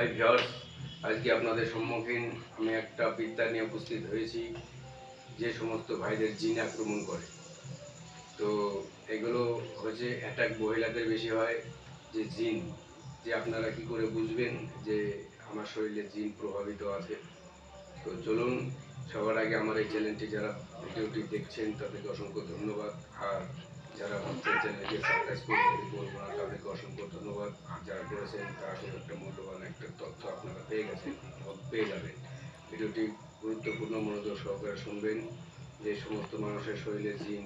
Hi viewers আজকে আপনাদের সম্মুখীন আমি একটা বিদ্যা নিয়ে উপস্থিত হয়েছি, যে সমস্ত ভাইদের জিন আক্রমণ করে। তো এগুলো হচ্ছে অ্যাটাক মহিলাদের বেশি হয়, যে জিন, যে আপনারা কি করে বুঝবেন যে আমার শরীরে জিন প্রভাবিত আছে? তো চলুন, সবার আগে আমার এই চ্যানেলটি যারা ভিডিওটি দেখছেন, তাদেরকে অসংখ্য ধন্যবাদ। আর যারা ভাবছেন চ্যানেলকে সাবস্ক্রাইব করতে বলব না, তাদেরকে অসংখ্য ধন্যবাদ। আর যারা করেছেন, তারা খুব একটা মূল্যবান পেয়ে গেছেন পেয়ে যাবেন ভিডিওটি গুরুত্বপূর্ণ মনোযোগ সহকারে শুনবেন। যে সমস্ত মানুষের শরীরে জিন,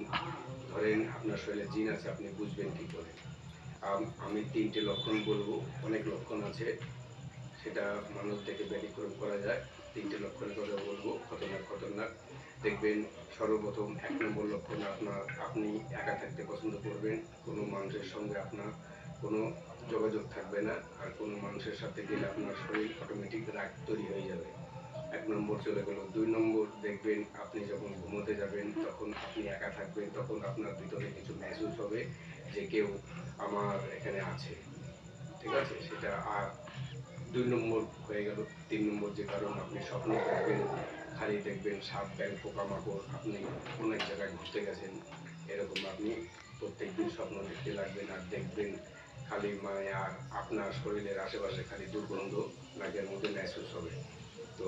ধরেন আপনার শরীরে জিন আছে, আপনি বুঝবেন কি করে। আমি তিনটে লক্ষণ বলব, অনেক লক্ষণ আছে, সেটা মানুষ থেকে ব্যতিক্রম করা যায়। তিনটে লক্ষণের কথা বলব, খতরনাক খতরনাক। দেখবেন সর্বপ্রথম এক নম্বর লক্ষণ আপনার, আপনি একা থাকতে পছন্দ করবেন, কোনো মানুষের সঙ্গে আপনার কোনো যোগাযোগ থাকবে না আর কোনো মানুষের সাথে গেলে আপনার শরীর অটোমেটিক রাগ তৈরি হয়ে যাবে। এক নম্বর চলে গেল। দুই নম্বর দেখবেন আপনি যখন ঘুমোতে যাবেন, তখন আপনি একা থাকবেন, তখন আপনার ভিতরে কিছু মেহসুস হবে যে কেউ আমার এখানে আছে। ঠিক আছে? সেটা আর দুই নম্বর হয়ে গেল। তিন নম্বর যে কারণ, আপনি স্বপ্ন দেখবেন, খালি দেখবেন সাপ ব্যাং পোকামাকড়, আপনি কোনো এক জায়গায় ঘুরতে গেছেন। এরকম আপনি প্রত্যেকদিন স্বপ্ন দেখতে লাগবেন আর দেখবেন খালি মানে আর আপনার শরীরের আশেপাশে খালি দুর্গন্ধ নাকের মধ্যে ম্যাসুস হবে? তো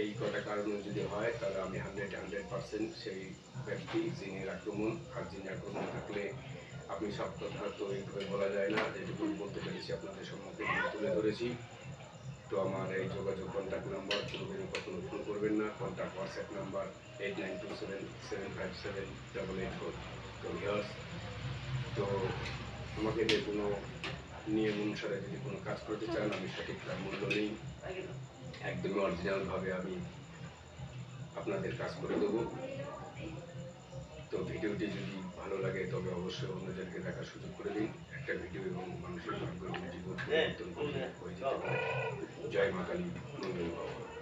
এই কটা কারণে যদি হয়, তাহলে আমি হান্ড্রেড হান্ড্রেড পার্সেন্ট সেই ব্যক্তি জিনের আক্রমণ আর জিনের আক্রমণ থাকলে আপনি সব কথা তো এইভাবে বলা যায় না। যেটুকু বলতে পেরেছি আপনাদের সম্মুখে তুলে ধরেছি। তো আমার এই যোগাযোগ কন্ট্যাক্ট নাম্বার কোনোদিনও কখনো ফোন করবেন না। Contact WhatsApp number eight nine two seven seven five seven double eight four তো ভিওর্স তো আমাকে যে কোনো নিয়ম অনুসারে যদি কোনো কাজ করতে চান, আমি সঠিক তার মূল্য নেই। একদমই অরিজিনালভাবে আমি আপনাদের কাজ করে দেবো। তো ভিডিওটি যদি ভালো লাগে, তবে অবশ্যই অন্যজনকে দেখার সুযোগ করে দিন। একটা ভিডিও এবং মানুষের জীবন জয় মা কালী মঙ্গল বাবা।